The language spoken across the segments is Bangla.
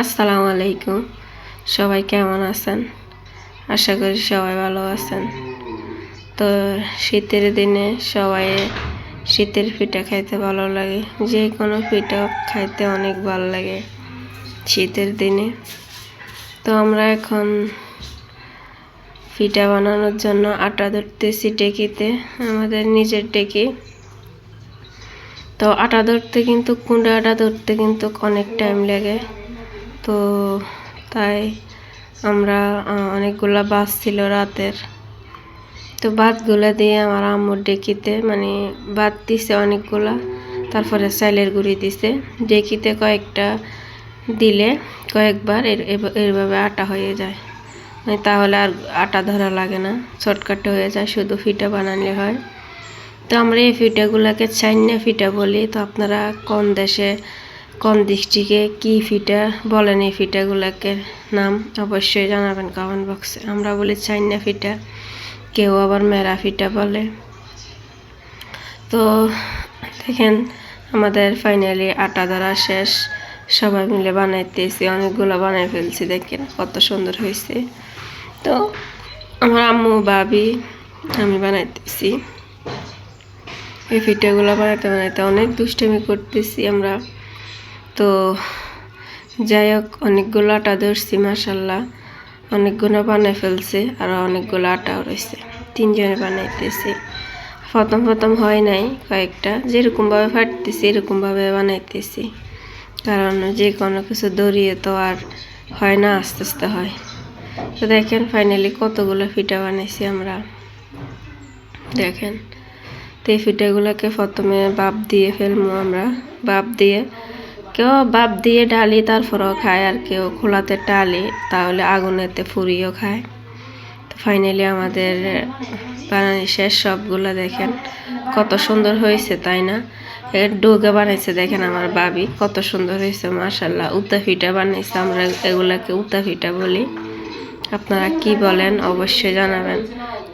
আসসালামু আলাইকুম। সবাই কেমন আছেন? আশা করি সবাই ভালো আছেন। তো শীতের দিনে সবাই শীতের পিঠা খাইতে ভালো লাগে। যে কোনো পিঠা খাইতে অনেক ভালো লাগে শীতের দিনে। তো আমরা এখন পিঠা বানানোর জন্য আটা ধরতেছি টেকিতে আমাদের নিজের টেকি তো আটা ধরতে কিন্তু কুন্ডা আটা ধরতে কিন্তু অনেক টাইম লাগে। তো তাই আমরা অনেকগুলা বাস ছিল রাতের। তো ভাতগুলা দিয়ে আমার আম্মুর ডেকিতে মানে ভাত দিছে অনেকগুলা, তারপরে চাইলের গুঁড়ি দিছে। ডেকিতে কয়েকটা দিলে কয়েকবার এর এভ- এভাবে আটা হয়ে যায়। মানে তাহলে আর আটা ধরা লাগে না, শর্টকাটে হয়ে যায়, শুধু ফিটা বানালে হয়। তো আমরা এই ফিটাগুলোকে চাইনা ফিটা বলি। তো আপনারা কোন দেশে কোন ডিস্ট্রিক্টে কি ফিটা বলেন এই ফিটাগুলোকে নাম অবশ্যই জানাবেন কমেন্ট বক্সে আমরা বলি চাইনা ফিটা, কেউ আবার মেরা ফিটা বলে। তো দেখেন, আমাদের ফাইনালি আটা ধরা শেষ। সবাই মিলে বানাইতেছি, অনেকগুলো বানাই ফেলছি, দেখেন কত সুন্দর হয়েছে তো আমার আম্মু ভাবি আমি বানাইতেছি। এই ফিটাগুলো বানাইতে বানাইতে অনেক দুষ্টামি করতেছি আমরা। তো যাই হোক, অনেকগুলো আটা ধরছি মাসাল্লাহ অনেকগুলো বানাই ফেলছে, আর অনেকগুলো আটাও রয়েছে। তিনজনে বানাইতেছি। প্রথম প্রথম হয় নাই কয়েকটা। যেরকমভাবে ফাটতেছি, এরকমভাবে বানাইতেছি। কারণ যে কোনো কিছু দড়িয়ে তো আর হয় না, আস্তে আস্তে হয়। তো দেখেন ফাইনালি কতগুলো পিঠা বানাইছি আমরা। দেখেন, তো এই পিঠাগুলোকে প্রথমে বাপ দিয়ে ফেলব আমরা। বাপ দিয়ে কেউ বাপ দিয়ে ডালি তারপরেও খায় আর কেউ খোলাতে ডালি তাহলে আগুনেতে ফুরিয়েও খায়। তো ফাইনালি আমাদের বানানি শেষ, সবগুলো দেখেন কত সুন্দর হয়েছে, তাই না? এর ডোগা বানাইছে, দেখেন আমার বাবি কত সুন্দর হয়েছে মাশাল্লাহ উত্তা ফিটা বানাইছে, আমরা এগুলাকে উত্তা ফিটা বলি। আপনারা কি বলেন, অবশ্যই জানাবেন।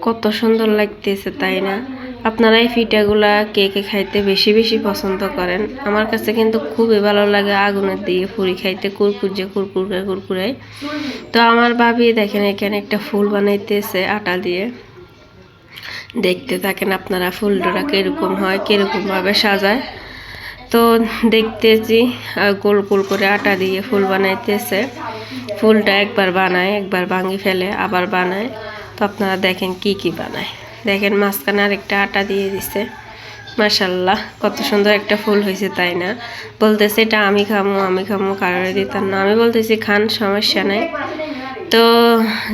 কত সুন্দর লাগতেছে, তাই না? আপনারা এই পিঠাগুলা কে কে খাইতে বেশি বেশি পছন্দ করেন? আমার কাছে কিন্তু খুবই ভালো লাগে আগুনের দিয়ে ফুরি খাইতে, কুরকুরে কুরকুরে কুরকুরে। তো আমার ভাবি দেখেন, এখানে একটা ফুল বানাইতেছে আটা দিয়ে। দেখতে থাকেন আপনারা ফুলটা কীরকম হয়, কীরকমভাবে সাজায়। তো দেখতেছি গোল গোল করে আটা দিয়ে ফুল বানাইতেছে। ফুলটা একবার বানায়, একবার ভাঙি ফেলে, আবার বানায়। তো আপনারা দেখেন কি কি বানায়। দেখেন মাঝখানে আরেকটা আটা দিয়ে দিছে। মাশাল্লাহ কত সুন্দর একটা ফুল হয়েছে, তাই না? বলতেছে, এটা আমি খামো আমি খামো কারোর দিতাম না। আমি বলতেছি, খান, সমস্যা নাই। তো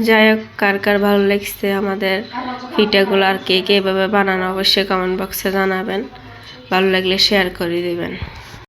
যাই হোক, কার কার ভালো লাগছে আমাদের পিঠাগুলো আর কে কে এভাবে বানানো, অবশ্যই কমেন্ট বক্সে জানাবেন। ভালো লাগলে শেয়ার করে দিবেন।